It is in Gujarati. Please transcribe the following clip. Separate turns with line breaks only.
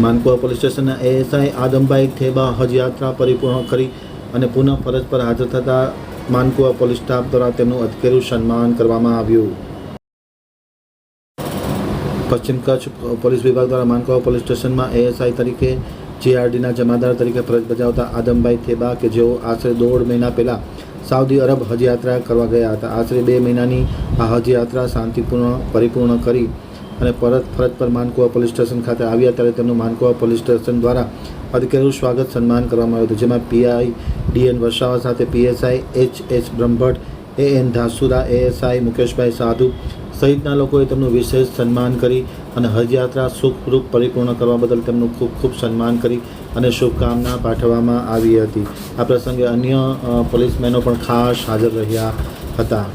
માનકુવા પોલીસ સ્ટેશનના એએસઆઈ આદમભાઈ થેબા હજ યાત્રા પરિપૂર્ણ કરી અને પુનઃ ફરજ પર હાજર થતા માનકુવા પોલીસ સ્ટાફ દ્વારા તેમનું અધકેરું સન્માન કરવામાં આવ્યું. પશ્ચિમ કચ્છ પોલીસ વિભાગ દ્વારા માનકુવા પોલીસ સ્ટેશનમાં એએસઆઈ તરીકે, જીઆરડીના જમાદાર તરીકે ફરજ બજાવતા આદમભાઈ થેબા કે જેઓ આશરે દોઢ મહિના પહેલાં સાઉદી અરબ હજ યાત્રા કરવા ગયા હતા. આશરે બે મહિનાની આ હજ યાત્રા શાંતિપૂર્ણ પરિપૂર્ણ કરી અને પરત ફરજ પર માનકુવા પોલીસ સ્ટેશન ખાતે આવ્યા ત્યારે તેમનું માનકુવા પોલીસ સ્ટેશન દ્વારા અધિકારીનું સ્વાગત સન્માન કરવામાં આવ્યું હતું, જેમાં પીઆઈ ડીએન વસાવા સાથે PSI H H Brahmbhatt A N Dhasura, ASI Mukeshbhai Sadhu સહિતના લોકોએ તેમનું વિશેષ સન્માન કરી અને હજયાત્રા સુખરૂપ પરિપૂર્ણ કરવા બદલ તેમનું ખૂબ ખૂબ સન્માન કરી અને શુભકામના પાઠવવામાં આવી હતી. આ પ્રસંગે અન્ય પોલીસમેનો પણ ખાસ હાજર રહ્યા હતા.